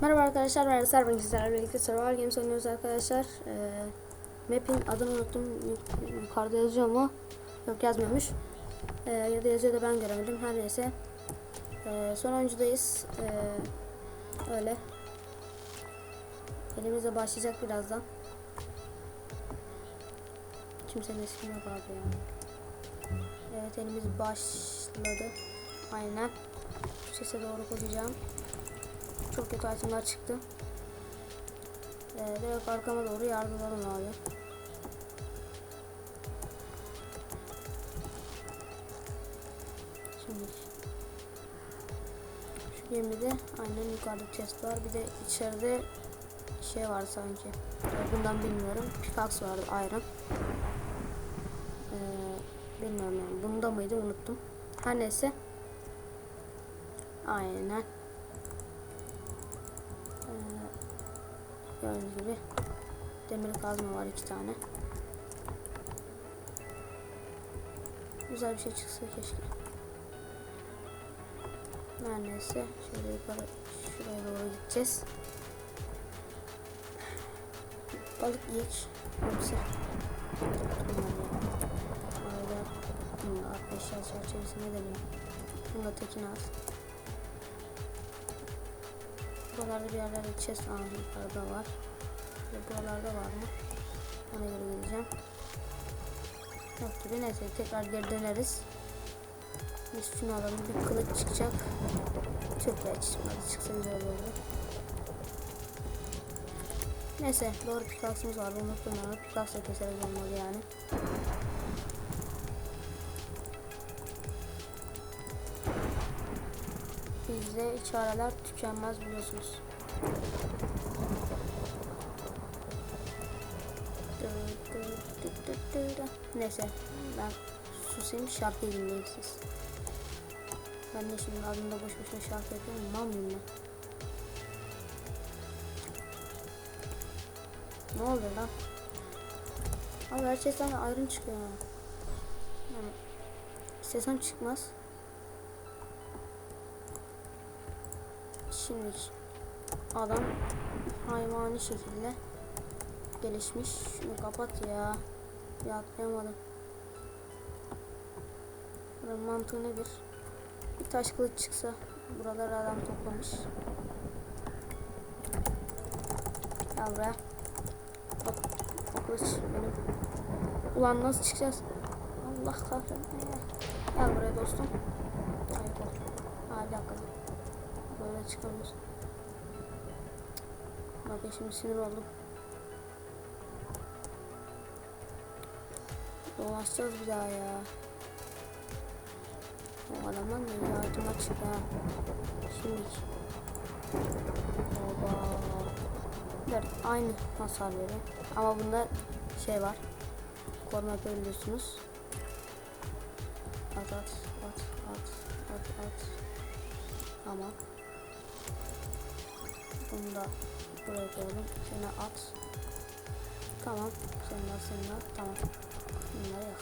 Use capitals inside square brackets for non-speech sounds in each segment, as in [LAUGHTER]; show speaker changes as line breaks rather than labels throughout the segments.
Merhaba arkadaşlar, ben Eser sizlerle birlikte Survival Games oynuyoruz arkadaşlar. Ee, map'in adını unuttum. Yuk- Yukarıda yazıyor mu? Yok yazmıyormuş. Ee, ya da yazıyor da ben göremedim. Her neyse. Ee, son oyuncudayız. Ee, öyle. Elimize başlayacak birazdan. Kimsenin ismi yok abi ya. Evet elimiz başladı. Aynen. Sese doğru koyacağım. Çok kötü itemler çıktı. Ee, direkt arkama doğru yardımlarım abi. Şimdi şu gemide aynen yukarıda chest var. Bir de içeride şey var sanki. Ee, Bundan bilmiyorum. Pickaxe vardı iron. Ee, bilmiyorum yani. Bunda mıydı unuttum. Her neyse. Aynen. Ee, Gördüğünüz gibi demir kazma var iki tane. Güzel bir şey çıksa keşke. Her neyse şöyle yukarı şuraya doğru gideceğiz. Balık yiyek. Yoksa Arada bunlar eşya çerçevesine dedim. Bunu da tekine at. Buralarda bir yerlerde chest aa yukarıda var. Ve buralarda var mı? Ona göre gideceğim. Yok gibi neyse tekrar geri döneriz. Şunu alalım bir kılıç çıkacak. Türkler çıkmadı çıksa güzel olurdu. Neyse doğru pikaksımız vardı unuttum onu. Pikaksla keseriz olmalı yani. Bizde çareler tükenmez biliyorsunuz. Neyse ben susayım şarkıyı dinleyin siz. Ben de şimdi adımda boş boşuna şarkı yapıyorum. Mal ben? Ne oluyor lan? Abi her şeyden ayrım çıkıyor. Yani istesem çıkmaz. Şimdi adam hayvani şekilde gelişmiş. Şunu kapat ya. Bir atlayamadım. Buranın mantığı nedir? Bir taş kılıç çıksa buraları adam toplamış. Gel buraya. Bak o kılıç benim. Ulan nasıl çıkacağız? Allah kahretsin. Gel buraya dostum. Hayır. Ha bir. Böyle çıkamıyoruz. Bak şimdi sinir oldum. Dolaşacağız bir daha ya. O adamdan da yardım açık ha. Şimdi. Oba. Evet, aynı hasar veriyor. Ama bunda şey var. Koruma yapabiliyorsunuz. At at at at at at. Tamam. Bunu da buraya koyalım. Seni at. Tamam. De at. Tamam. Bunları yak.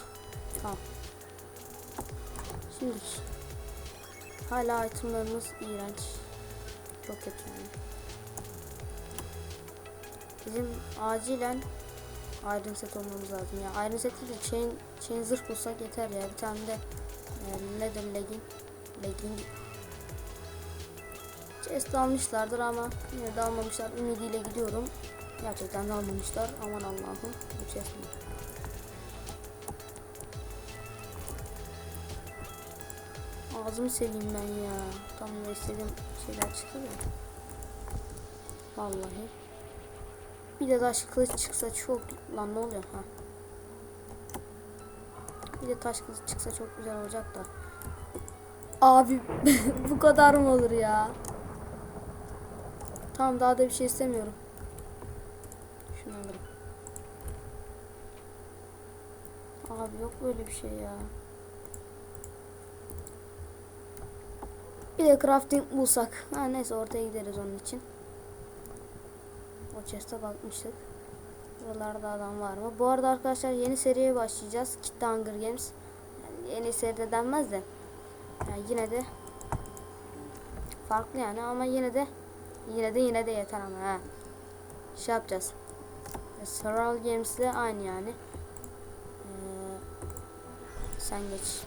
Tamam. Şimdi hala itemlarımız iğrenç. Çok kötü yani. Bizim acilen Iron set olmamız lazım ya. Iron set değil de chain, chain zırh bulsak yeter ya. Bir tane de e, leather legging legging chest almışlardır ama yine de almamışlar. Ümidiyle gidiyorum. Gerçekten de almamışlar. Aman Allah'ım. Bu chest mi? Ağzımı seveyim ben ya. Tam da istediğim şeyler çıktı da. Vallahi. Bir de taş kılıç çıksa çok... Lan ne oluyor ha? Bir de taş kılıç çıksa çok güzel olacak da. Abi [LAUGHS] bu kadar mı olur ya? Tamam daha da bir şey istemiyorum. Şunu alırım. Abi yok böyle bir şey ya. Bir de crafting bulsak. Ha neyse ortaya gideriz onun için. O chest'e bakmıştık. Buralarda adam var mı? Bu arada arkadaşlar yeni seriye başlayacağız. Kitle Hunger Games. Yani yeni seride denmez de. Yani yine de farklı yani ama yine de Yine de yine de yeter ama ha. Şey yapacağız. Survival Games ile aynı yani. Ee, sen geç.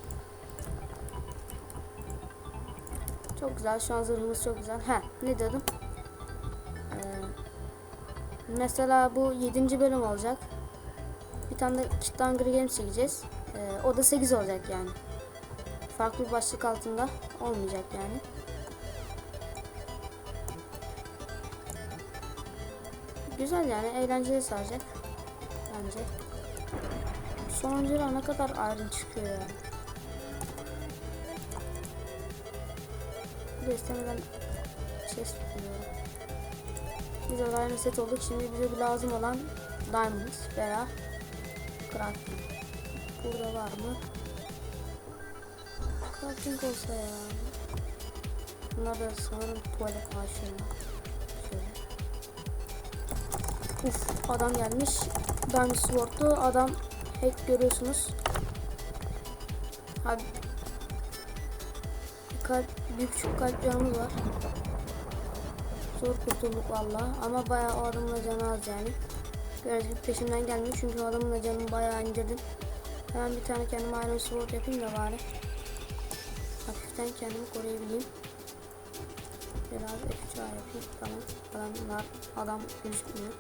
Çok güzel. Şu an zırhımız çok güzel. Ha, ne dedim? Ee, mesela bu 7. bölüm olacak. Bir tane de Çıktı Hunger Games çekeceğiz. Ee, o da 8 olacak yani. Farklı başlık altında olmayacak yani. Güzel yani eğlenceli saracak. Bence. Sonuncular ne kadar ayrı çıkıyor ya. De istemeden şey tutuyorum. Biz aynı set olduk. Şimdi bize lazım olan Diamond veya Crafting. Burada var mı? Crafting olsa ya. Bunlar da sanırım tuvalet maaşıyla. Uf adam gelmiş. Diamond Sword'lu adam hack görüyorsunuz. Abi kalp, bir buçuk kalp canımız var. Zor kurtulduk valla ama bayağı o adamın da canı az yani. Gibi peşimden gelmiyor çünkü o adamın da canını bayağı indirdim. Hemen bir tane kendime Iron Sword yapayım da bari. Hafiften kendimi koruyabileyim. Biraz F3 yapayım. Tamam. Adamlar, adam gözükmüyor.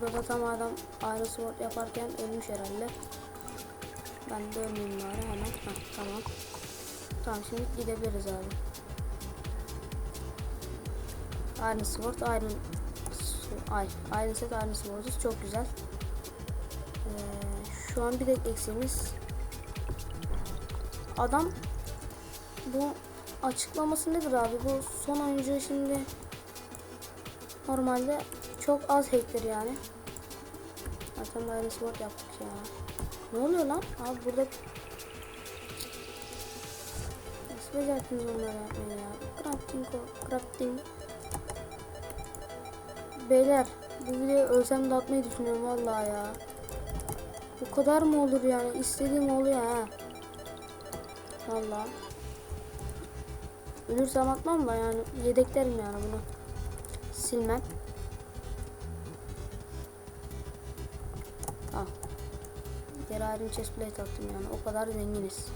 Burada da tam adam Iron Sword yaparken ölmüş herhalde. Ben de ölmeyeyim bari hemen. Heh, tamam. Tamam şimdi gidebiliriz abi. Sword, Iron Su- Ay, Iron Set, Iron Sword'uz çok güzel. Ee, şu an bir de eksiğimiz adam bu açıklaması nedir abi? Bu son oyuncu şimdi normalde çok az hackler yani. Zaten Iron Sword yaptık ya. Ne oluyor lan? Abi burada Nasıl becerdiniz onları yapmayı ya? Crafting, o- crafting. Beyler bu videoyu ölsem de atmayı düşünüyorum vallahi ya. Bu kadar mı olur yani? İstediğim oluyor ha. Vallahi. Ölürsem atmam da yani yedeklerim yani bunu. Silmem. Al. Geri Iron Chestplate attım yani. O kadar zenginiz.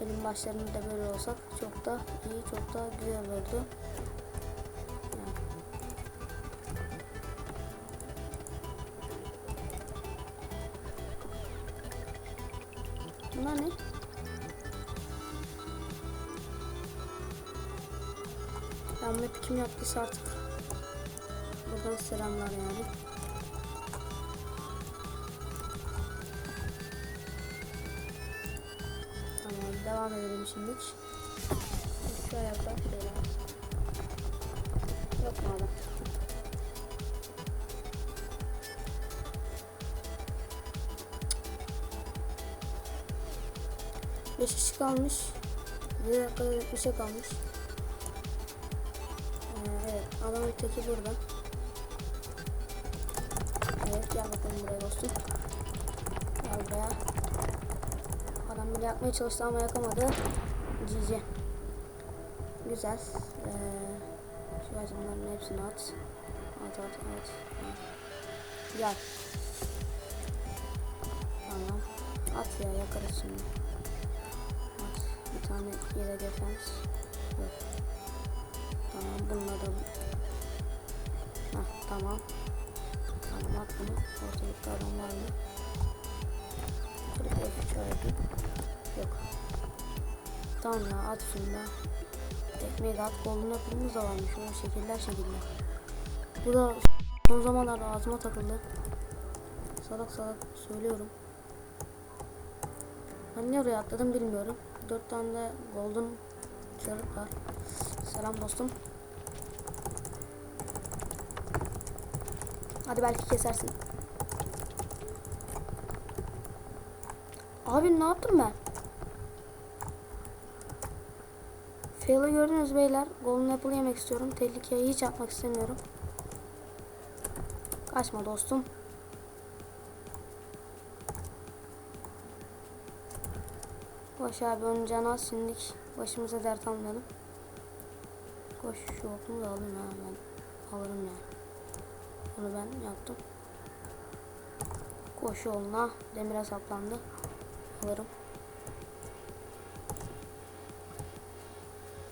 Elim başlarında da böyle olsak çok da iyi, çok da güzel olurdu. Bunlar ne? Ben bunu kim yaptıysa artık buradan selamlar yani. Devam edelim şimdi. Şu ayaklar şöyle. Yok mu adam? Beş kişi kalmış. Bir dakikada bir şey kalmış. Ee, evet adamın teki burada. Evet gel bakalım buraya dostum. Gel buraya. Adam bile yapmaya çalıştı ama yakamadı. GG. Güzel. Ee, şu acımların hepsini at. At at at. Gel. Tamam. At ya yakarız şimdi. At. Bir tane yere defens. Yok. Tamam bununla da Heh, tamam. Tamam at bunu. Ortalıkta adam mı? Şöyle bir F3 yapayım. Yok. Tamam ya at şunu da. Ekmeği de at. Golden apple'ımız da varmış. O şekiller şekiller. Bu da son zamanlarda ağzıma takıldı. Salak salak söylüyorum. Ben niye oraya atladım bilmiyorum. Dört tane de golden çarık var. Selam dostum. Hadi belki kesersin. Abi ne yaptım ben? Fail'ı gördünüz beyler. Golden Apple yemek istiyorum. Tehlikeye hiç atmak istemiyorum. Kaçma dostum. Boş abi onun canı az şimdilik başımıza dert almayalım. Koş şu okunu da alayım ha ben alırım yani. Bunu ben yaptım. Koş yoluna demire saplandı. Alırım.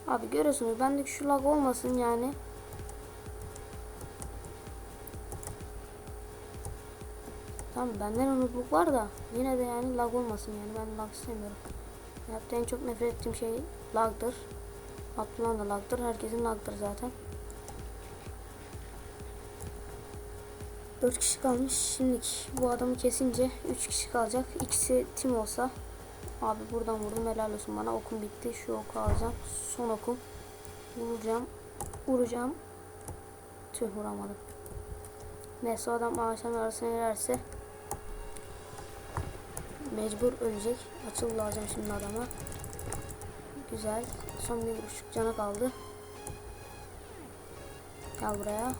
Abi görüyorsunuz bendeki şu lag olmasın yani. Tamam benden unutluk var da yine de yani lag olmasın yani ben lag istemiyorum. Hayatta en çok nefret ettiğim şey lagdır. Abdullah'ın da lagdır. Herkesin lagdır zaten. 4 kişi kalmış. Şimdilik bu adamı kesince 3 kişi kalacak. İkisi tim olsa abi buradan vurdum helal olsun bana. Okum bitti. Şu oku alacağım. Son okum. Vuracağım. Vuracağım. Tüh vuramadım. Neyse adam ağaçların arasına girerse mecbur ölecek. Açıl alacağım şimdi adama. Güzel. Son bir buçuk cana kaldı. Gel buraya.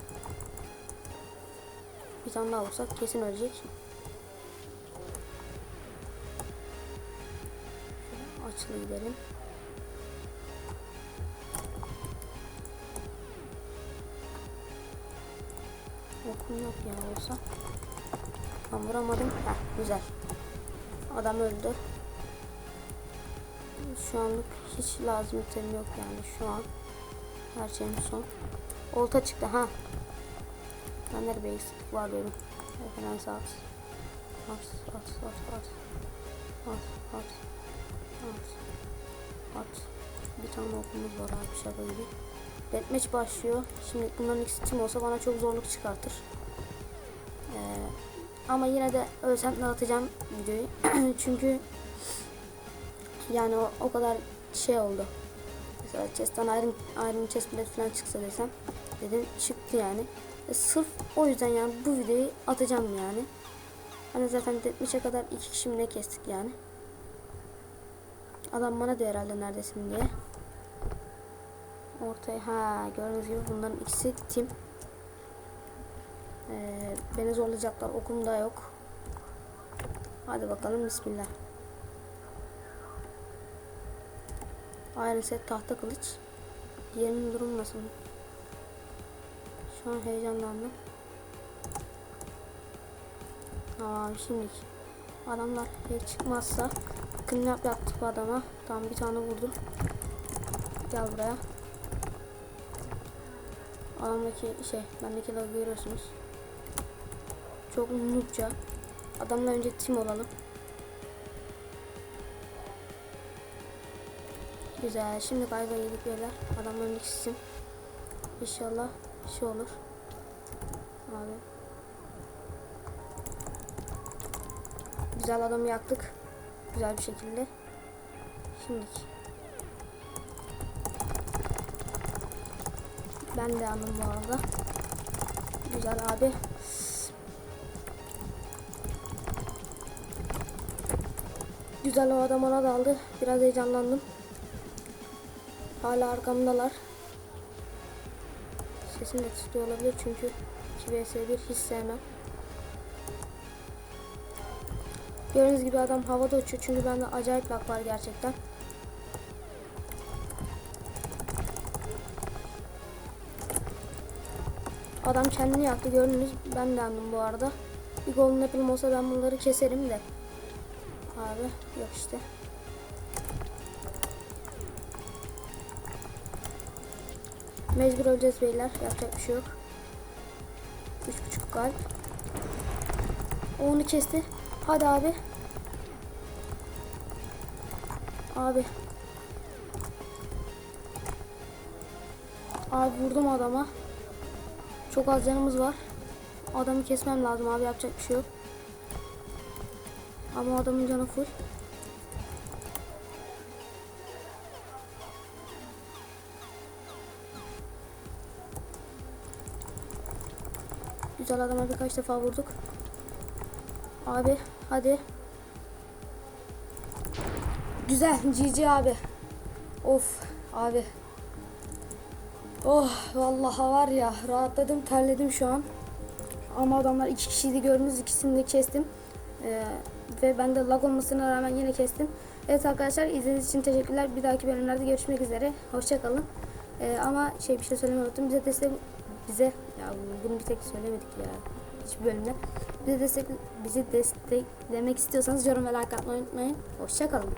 Bir tane daha vursak kesin ölecek. Açılı gidelim. Okum yok ya olsa. Ben vuramadım. Heh, güzel. Adam öldü. Şu anlık hiç lazimiyetim yok yani şu an. Her şeyim son. Olta çıktı ha. Bir eksiklik var diyorum. Referans at. At, at, at, at. At, at. At. Bir tane okumuz var abi şaka gibi. Deathmatch başlıyor. Şimdi bunların ikisi tim olsa bana çok zorluk çıkartır. Ee, ama yine de ölsem de atacağım videoyu. [CLEARS THROAT] Çünkü yani o, o kadar şey oldu. Mesela chest'ten Iron, Iron chest falan çıksa desem. Dedim çıktı yani. Sırf o yüzden yani bu videoyu atacağım yani. Hani zaten deathmatch'e kadar iki kişi mi ne kestik yani. Adam bana da herhalde neredesin diye. Ortaya ha gördüğünüz gibi bunların ikisi tim. Ee, beni zorlayacaklar. Okum da yok. Hadi bakalım bismillah. Iron set tahta kılıç. Diğerinin durumu nasıl? Şu an heyecanlandım. Tamam şimdilik. Adamlar çıkmazsa clean yaptık bu adama. Tam bir tane vurdum. Gel buraya. Adamdaki şey, bendeki lag görüyorsunuz. Çok noobca. Adamla önce tim olalım. Güzel. Şimdi galiba yedik beyler. Adamların ikisi. İnşallah şey olur. Abi. Güzel adamı yaktık. Güzel bir şekilde. Şimdiki. Ben de anladım bu arada. Güzel abi. Güzel o adam ona daldı. Biraz heyecanlandım. Hala arkamdalar. De tutuyor olabilir çünkü 2 vs 1 hiç sevmem. Gördüğünüz gibi adam havada uçuyor çünkü bende acayip lag var gerçekten. Adam kendini yaktı gördünüz. Ben de yandım bu arada. Bir golden apple'ım olsa ben bunları keserim de. Abi yok işte. Mecbur öleceğiz beyler. Yapacak bir şey yok. Üç buçuk kalp. O onu kesti. Hadi abi. Abi. Abi vurdum adama. Çok az canımız var. Adamı kesmem lazım abi yapacak bir şey yok. Ama adamın canı full. Güzel adama birkaç defa vurduk. Abi hadi. Güzel [LAUGHS] GG abi. Of abi. Oh vallahi var ya rahatladım terledim şu an. Ama adamlar iki kişiydi gördünüz ikisini de kestim. Ee, ve ben de lag olmasına rağmen yine kestim. Evet arkadaşlar izlediğiniz için teşekkürler. Bir dahaki bölümlerde görüşmek üzere. Hoşçakalın. Ee, ama şey bir şey söylemeyi unuttum. Bize destek bize ya bunu bir tek söylemedik ya. Hiçbir bölümde. Bize destek bizi desteklemek istiyorsanız yorum ve like atmayı unutmayın. Hoşçakalın.